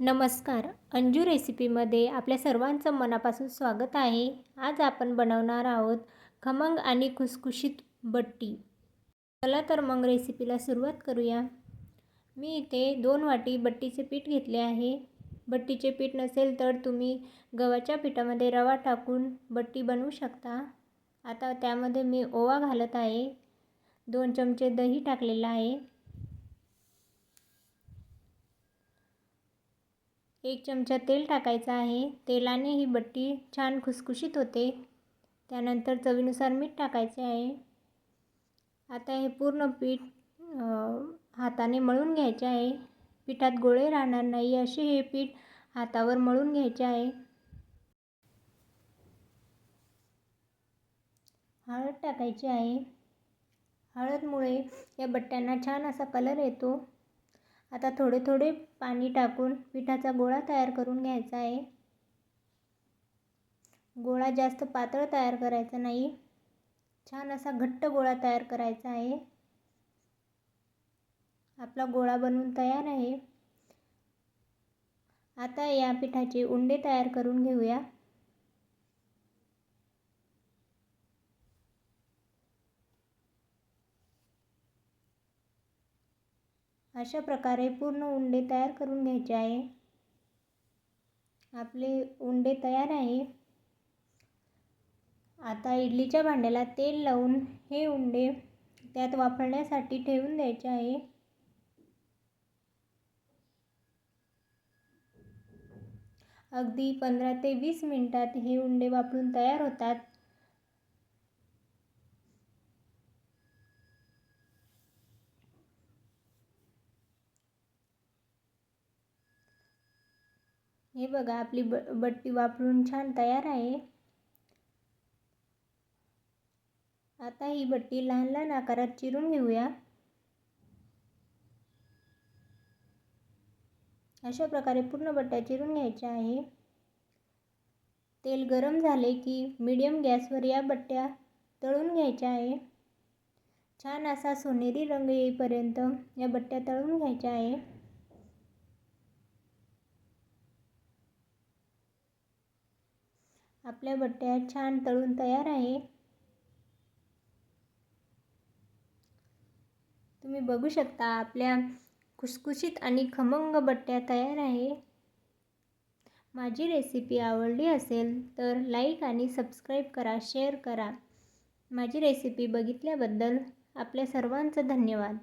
नमस्कार अंजू रेसिपीमध्ये आपल्या सर्वांचं मनापासून स्वागत आहे. आज आपण बनवणार आहोत खमंग आणि खुसखुशीत बट्टी. चला तर मग रेसिपीला सुरुवात करूया. मी इथे दोन वाटी बट्टीचे पीठ घेतले आहे. बट्टीचे पीठ नसेल तर तुम्ही गव्हाच्या पिठामध्ये रवा टाकून बट्टी बनवू शकता. आता त्यामध्ये मी ओवा घालत आहे. दोन चमचे दही टाकलेलं आहे. एक चमचा तेल टाकायचं आहे. तेलाने ही बट्टी छान खुसखुशीत होते. त्यानंतर चवीनुसार मीठ टाकायचे आहे. आता हे पूर्ण पीठ हाताने मळून घ्यायचे आहे. पिठात गोळे राहणार नाही असे हे पीठ हातावर मळून घ्यायचे आहे. हळद टाकायची आहे. हळदमुळे या बट्ट्यांना छान असा कलर येतो. आता थोडे थोडे पाणी टाकून पिठाचा गोळा तयार करून घ्यायचा आहे. गोळा जास्त पातळ तयार करायचा नाही. छान असा घट्ट गोळा तयार करायचा आहे. आपला गोळा बनवून तयार आहे. आता या पिठाचे उंडे तयार करून घेऊया. अशा प्रकारे पूर्ण उंडे तयार करून घ्यायचे आहे. आपले उंडे तयार आहे. आता इडलीच्या भांड्याला तेल लावून हे उंडे त्यात वापरण्यासाठी ठेवून द्यायचे आहे. अगदी पंधरा ते वीस मिनटात हे उंडे वापरून तयार होतात. हे बघा आपली ब बट्टी वापरून छान तयार आहे. आता ही बट्टी लहान लहान आकारात चिरून घेऊया. अशा प्रकारे पूर्ण बट्ट्या चिरून घ्यायच्या आहे. तेल गरम झाले की मीडियम गॅसवर या बट्ट्या तळून घ्यायच्या आहे. छान असा सोनेरी रंग येईपर्यंत या बट्ट्या तळून घ्यायच्या आहे. आपल्या बट्ट्या छान तळून तयार आहे. तुम्ही बघू शकता आपल्या खुसखुशीत आणि खमंग बट्ट्या तयार आहे. माझी रेसिपी आवडली असेल तर लाईक आणि सबस्क्राईब करा शेअर करा. माझी रेसिपी बघितल्याबद्दल आपल्या सर्वांचं धन्यवाद.